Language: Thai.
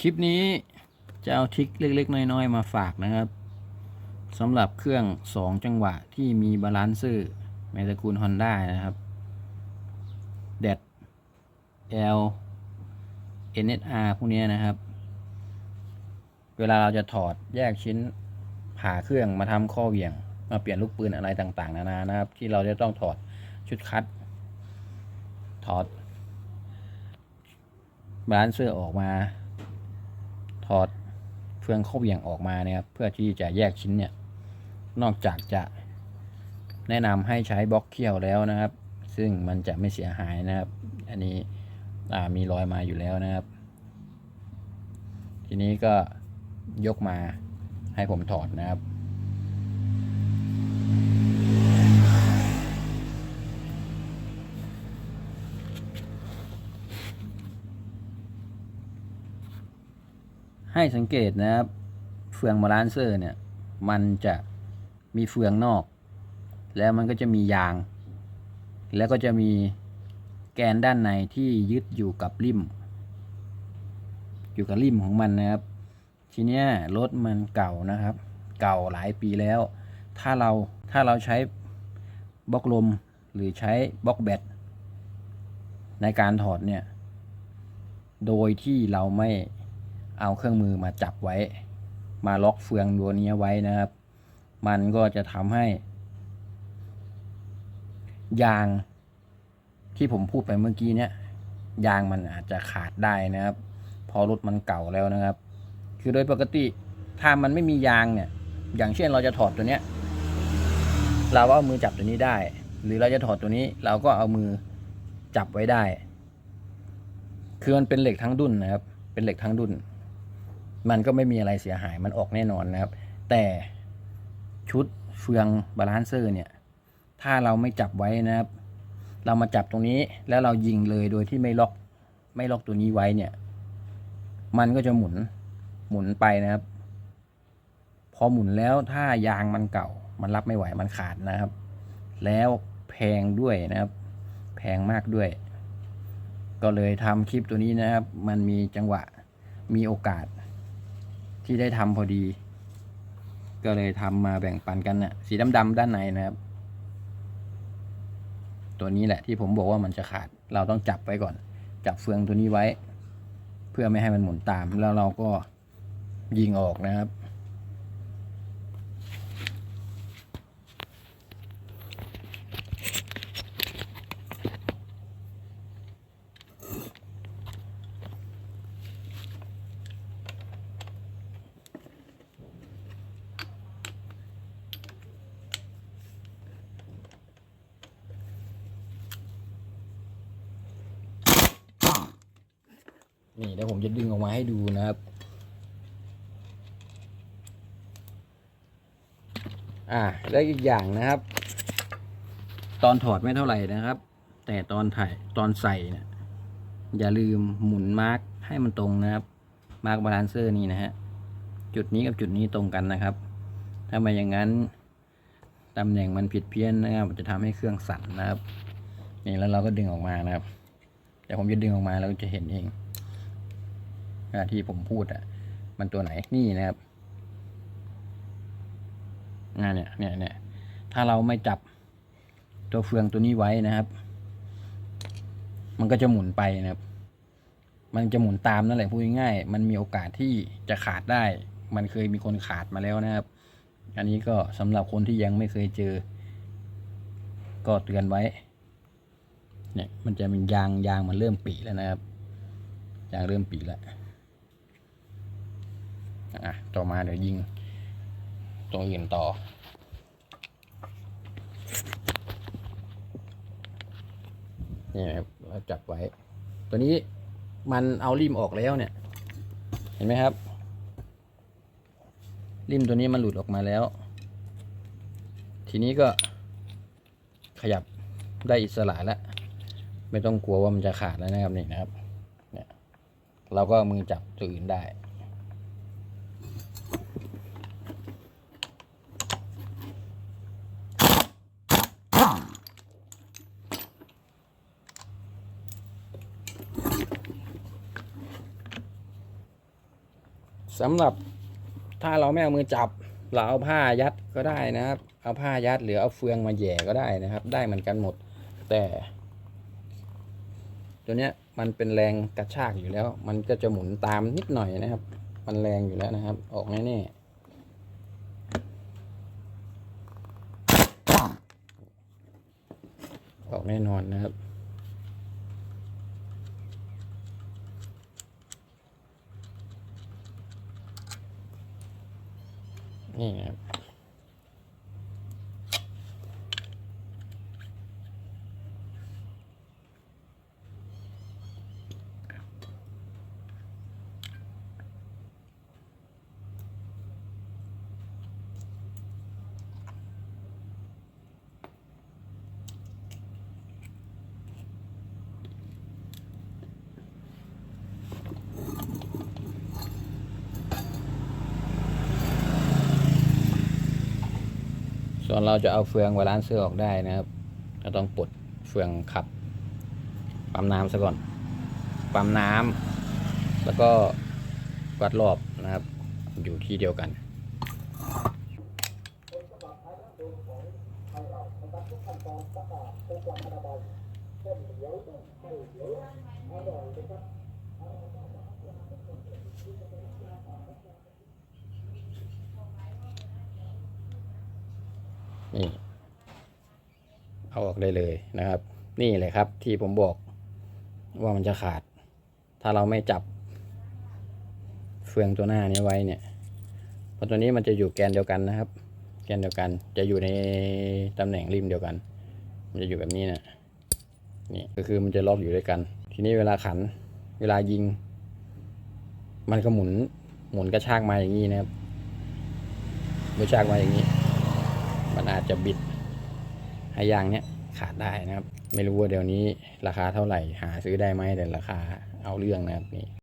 คลิปนี้จะเอาทิคเล็ก ๆ น้อย ๆ มาฝากนะครับสำหรับเครื่อง 2 จังหวะที่มีบาลานซ์ซื่อในตระกูล Honda นะครับแดด L NSR พวกเนี้นะครับ เวลาเราจะถอดแยกชิ้นผ่าเครื่องมาทำข้อเหวี่ยง มาเปลี่ยนลูกปืนอะไรต่างๆ นานานะครับ ที่เราจะต้องถอดชุดคัด ถอดบาลานซ์เซอร์ออกมา ถอดเฟืองเข้าเบี่ยงออกมาเนี่ยครับเพื่อที่จะแยกชิ้นเนี่ย นอกจากจะแนะนำให้ใช้บล็อกเขี้ยวแล้วนะครับ ซึ่งมันจะไม่เสียหายนะครับ อันนี้มีรอยมาอยู่แล้วนะครับ ทีนี้ก็ยกมาให้ผมถอดนะครับ ให้สังเกตนะครับ เฟืองบาลานเซอร์เนี่ย มันจะมีเฟืองนอก แล้วมันก็จะมียาง แล้วก็จะมีแกนด้านในที่ยึดอยู่กับริม อยู่กับริมของมันนะครับ ทีเนี้ยรถมันเก่านะครับ เก่าหลายปีแล้ว ถ้าเราถ้าเราใช้บล็อกลมหรือใช้บล็อกแบตในการถอดเนี่ย โดยที่เราไม่ เอาเครื่องมือมาจับไว้ มาล็อกเฟืองตัวนี้ไว้นะครับ มันก็จะทำให้ ยางที่ผมพูดไปเมื่อกี้เนี่ยยางมันอาจจะขาดได้นะครับ พอรถมันเก่าแล้วนะครับ คือโดยปกติถ้ามันไม่มียางเนี่ย อย่างเช่นเราจะถอดตัวเนี้ย เราก็เอามือจับตัวนี้ได้ หรือเราจะถอดตัวนี้ เราก็เอามือจับไว้ได้ คือมันเป็นเหล็กทั้งดุนนะครับ เป็นเหล็กทั้งดุน มันก็ไม่มีอะไรเสียหายมันออกแน่นอนนะครับ แต่ชุดเฟืองบาลานเซอร์เนี่ย ถ้าเราไม่จับไว้นะครับ เรามาจับตรงนี้แล้วเรายิงเลยโดยที่ไม่ล็อกไม่ล็อกตัวนี้ไว้เนี่ย มันก็จะหมุนหมุนไปนะครับ พอหมุนแล้วถ้ายางมันเก่า มันรับไม่ไหวมันขาดนะครับ แล้วแพงด้วยนะครับ แพงมากด้วย ก็เลยทำคลิปตัวนี้นะครับ มันมีจังหวะมีโอกาส ที่ได้ทำพอดี ก็เลยทำมาแบ่งปันกันน่ะ สีดำๆด้านในนะครับ ตัวนี้แหละที่ผมบอกว่ามันจะขาด เราต้องจับไว้ก่อน จับเฟืองตัวนี้ไว้ เพื่อไม่ให้มันหมุนตามแล้วเราก็ยิงออกนะครับ นี่เดี๋ยวผมจะดึงออกมาให้ดูนะครับ อ่าแล้วอีกอย่างนะครับ ตอนถอดไม่เท่าไหร่นะครับ แต่ตอนถ่ายตอนใส่เนี่ยอย่าลืมหมุนมาร์กให้มันตรงนะครับ มาร์กบาลานเซอร์นี่นะฮะจุดนี้กับจุดนี้ตรงกันนะครับ ถ้าไม่อย่างนั้นตำแหน่งมันผิดเพี้ยนนะครับจะทำให้เครื่องสั่นนะครับนี่แล้วเราก็ดึงออกมานะครับแต่ผมจะดึงออกมาแล้วจะเห็นเอง ที่ผมพูดอะ มันตัวไหนนี่นะครับเนี่ยเนี่ยเนี่ยถ้าเราไม่จับตัวเฟืองตัวนี้ไว้นะครับ มันก็จะหมุนไปนะครับ มันจะหมุนตามนั่นแหละพูดง่ายๆมันมีโอกาสที่จะขาดได้ มันเคยมีคนขาดมาแล้วนะครับ อันนี้ก็สำหรับคนที่ยังไม่เคยเจอ ก็เตือนไว้ เนี่ย มันจะเป็นยางยางมันเริ่มปีแล้วนะครับยางเริ่มปีแล้ว อะต่อมาเดี๋ยวยิง ตัวอื่นต่อ นี่นะครับเราจับไว้ ตัวนี้มันเอาริมออกแล้วเนี่ย เห็นไหมครับ ริมตัวนี้มันหลุดออกมาแล้ว ทีนี้ก็ขยับได้อิสระแล้ว ไม่ต้องกลัวว่ามันจะขาดแล้วนะครับนี่นะครับ เนี่ย เราก็มือจับตัวอื่นได้ สำหรับถ้าเราไม่เอามือจับ เราเอาผ้ายัดก็ได้นะครับ เอาผ้ายัดหรือเอาเฟืองมาแหย่ก็ได้นะครับ ได้เหมือนกันหมด แต่ ตัวเนี้ยมันเป็นแรงกระชากอยู่แล้ว มันก็จะหมุนตามนิดหน่อยนะครับ มันแรงอยู่แล้วนะครับ ออกแน่ๆออกแน่นอนนะครับ นี่นะครับ ส่วนเราจะเอาเฟืองบาลานซ์เสื้อออกได้นะครับเราต้องปลดเฟืองขับ ปั๊มน้ำซะก่อน ปั๊มน้ำแล้วก็วัดรอบนะครับ อยู่ที่เดียวกัน นี่ เอาออกได้เลยนะครับ นี่เลยครับที่ผมบอกว่ามันจะขาด ถ้าเราไม่จับ เฟืองตัวหน้านี้ไว้เนี่ยเพราะตัวนี้มันจะอยู่แกนเดียวกันนะครับ แกนเดียวกัน จะอยู่ในตำแหน่งริมเดียวกัน มันจะอยู่แบบนี้นะนี่ก็คือมันจะล็อกอยู่ด้วยกัน ทีนี้เวลาขัน เวลายิง มันก็หมุนหมุนกระชากมาอย่างนี้นะครับกระชากมาอย่างนี้ มันอาจจะบิดให้ยางเนี้ยขาดได้นะครับ ไม่รู้ว่าเดี๋ยวนี้ราคาเท่าไหร่หาซื้อได้ไหมแต่ราคาเอาเรื่องนะครับนี่